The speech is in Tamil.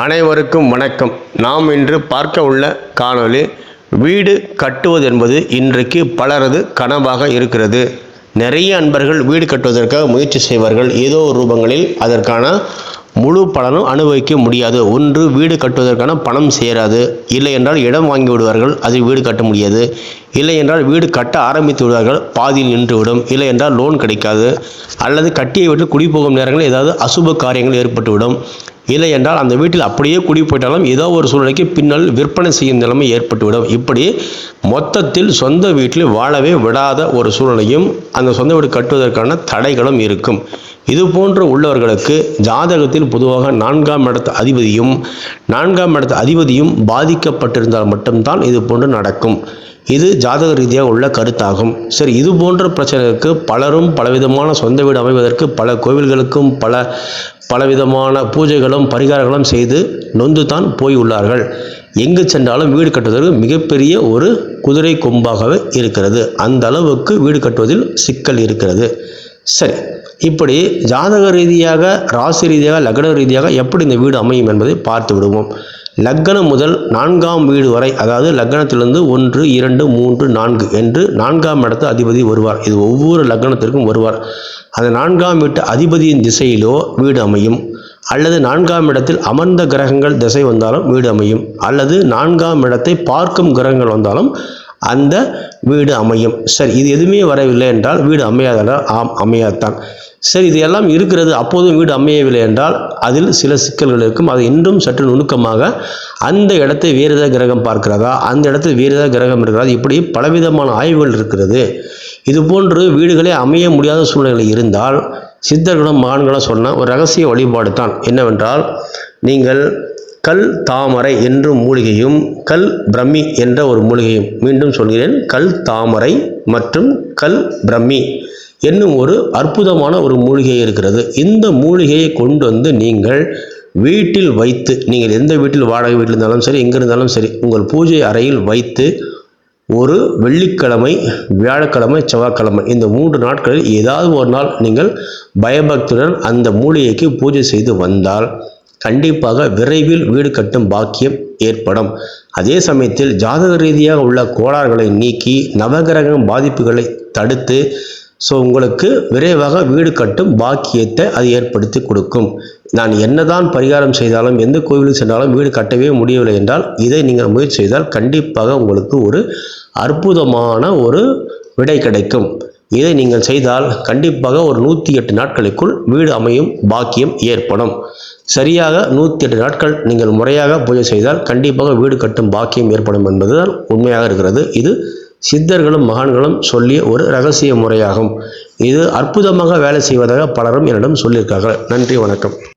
அனைவருக்கும் வணக்கம். நாம் இன்று பார்க்க உள்ள காணொளி வீடு கட்டுவது என்பது இன்றைக்கு பலரது கனவாக இருக்கிறது. நிறைய அன்பர்கள் வீடு கட்டுவதற்காக முயற்சி செய்வார்கள். ஏதோ ஒரு ரூபங்களில் அதற்கான முழு பலனும் அனுபவிக்க முடியாது. ஒன்று வீடு கட்டுவதற்கான பணம் சேராது. இல்லை என்றால் இடம் வாங்கி விடுவார்கள் அதில் வீடு கட்ட முடியாது. இல்லை என்றால் வீடு கட்ட ஆரம்பித்து விடுவார்கள் பாதியில் நின்றுவிடும் இல்லை என்றால் லோன் கிடைக்காது. அல்லது கட்டியை விட்டு குடி போகும் நேரங்களில் ஏதாவது அசுப காரியங்கள் ஏற்பட்டுவிடும். இல்லை என்றால் அந்த வீட்டில் அப்படியே குடி போயிட்டாலும் ஏதோ ஒரு சூழ்நிலைக்கு பின்னால் விற்பனை செய்யும் நிலைமை ஏற்பட்டுவிடும். இப்படி மொத்தத்தில் சொந்த வீட்டில் வாழவே விடாத ஒரு சூழ்நிலையும் அந்த சொந்த வீடு கட்டுவதற்கான தடைகளும் இருக்கும். இது போன்ற உள்ளவர்களுக்கு ஜாதகத்தில் பொதுவாக நான்காம் இடத்து அதிபதியும் நான்காம் இடத்து அதிபதியும் பாதிக்கப்பட்டிருந்தால் மட்டும்தான் இது போன்று நடக்கும். இது ஜாதக ரீதியாக உள்ள கருத்தாகும். சரி இது போன்ற பிரச்சனைகளுக்கு பலரும் பலவிதமான சொந்த வீடு அமைவதற்கு பல கோவில்களுக்கும் பல பலவிதமான பூஜைகளும் பரிகாரங்களும் செய்து நொந்து தான் போய் உள்ளார்கள் எங்கு சென்றாலும் வீடு கட்டுவதற்கு மிகப்பெரிய ஒரு குதிரை கொம்பாகவே இருக்கிறது. அந்த அளவுக்கு வீடு கட்டுவதில் சிக்கல் இருக்கிறது. சரி இப்படி ஜாதக ரீதியாக ராசி ரீதியாக லக்ன ரீதியாக எப்படி இந்த வீடு அமையும் என்பதை பார்த்து விடுவோம். லக்னம் முதல் நான்காம் வீடு வரை அதாவது லக்னத்திலிருந்து ஒன்று இரண்டு மூன்று நான்கு என்று நான்காம் இடத்து அதிபதி வருவார். இது ஒவ்வொரு லக்னத்திற்கும் வருவார். அந்த நான்காம் வீட்டு அதிபதியின் திசையிலோ வீடு அமையும். அல்லது நான்காம் இடத்தில் அமர்ந்த கிரகங்கள் திசை வந்தாலும் வீடு அமையும். அல்லது நான்காம் இடத்தை பார்க்கும் கிரகங்கள் வந்தாலும் அந்த வீடு அமையும். சரி இது எதுவுமே வரவில்லை என்றால் வீடு அமையாதா ஆம் அமையாதான் சரி இது எல்லாம் இருக்கிறது அப்போதும் வீடு அமையவில்லை என்றால் அதில் சில சிக்கல்கள் இருக்கும். அது இன்னும் சற்று நுணுக்கமாக அந்த இடத்தை வேறு ஏதாவது கிரகம் பார்க்கிறதா? அந்த இடத்தில் வேறு ஏதாவது கிரகம் இருக்கிறதா? இப்படி பலவிதமான ஆய்வுகள் இருக்கிறது. இது போன்று வீடுகளே அமைய முடியாத சூழ்நிலை இருந்தால் சித்தர்களும் மகான்களும் சொன்ன ஒரு ரகசிய வழிபாடு தான் என்னவென்றால் நீங்கள் கல் தாமரை என்று மூலிகையும் கல் பிரம்மி என்ற ஒரு மூலிகையும். மீண்டும் சொல்கிறேன் கல் தாமரை மற்றும் கல் பிரம்மி என்னும் ஒரு அற்புதமான ஒரு மூலிகை இருக்கிறது. இந்த மூலிகையை கொண்டு வந்து நீங்கள் வீட்டில் வைத்து நீங்கள் எந்த வீட்டில் வாடகை வீட்டில் இருந்தாலும் சரி எங்கே இருந்தாலும் சரி உங்கள் பூஜை அறையில் வைத்து ஒரு வெள்ளிக்கிழமை வியாழக்கிழமை செவ்வாய்க்கிழமை இந்த மூன்று நாட்களில் ஏதாவது ஒரு நாள் நீங்கள் பயபக்தியுடன் அந்த மூலிகைக்கு பூஜை செய்து வந்தால் கண்டிப்பாக விரைவில் வீடு கட்டும் பாக்கியம் ஏற்படும். அதே சமயத்தில் ஜாதக ரீதியாக உள்ள கோளாறுகளை நீக்கி நவகிரகம் பாதிப்புகளை தடுத்து ஸோ உங்களுக்கு விரைவாக வீடு கட்டும் பாக்கியத்தை அது ஏற்படுத்தி கொடுக்கும். நான் என்னதான் பரிகாரம் செய்தாலும் எந்த கோவிலுக்கு சென்றாலும் வீடு கட்டவே முடியவில்லை என்றால் இதை நீங்கள் முயற்சி செய்தால் கண்டிப்பாக உங்களுக்கு ஒரு அற்புதமான ஒரு விடை கிடைக்கும். இதை நீங்கள் செய்தால் கண்டிப்பாக ஒரு நூற்றி எட்டு நாட்களுக்குள் வீடு அமையும் பாக்கியம் ஏற்படும். சரியாக நூற்றி எட்டு நாட்கள் நீங்கள் முறையாக பூஜை செய்தால் கண்டிப்பாக வீடு கட்டும் பாக்கியம் ஏற்படும் என்பதுதான் உண்மையாக இருக்கிறது. இது சித்தர்களும் மகான்களும் சொல்லிய ஒரு ரகசிய முறையாகும். இது அற்புதமாக வேலை செய்வதாக பலரும் என்னிடம் சொல்லியிருக்கார்கள். நன்றி வணக்கம்.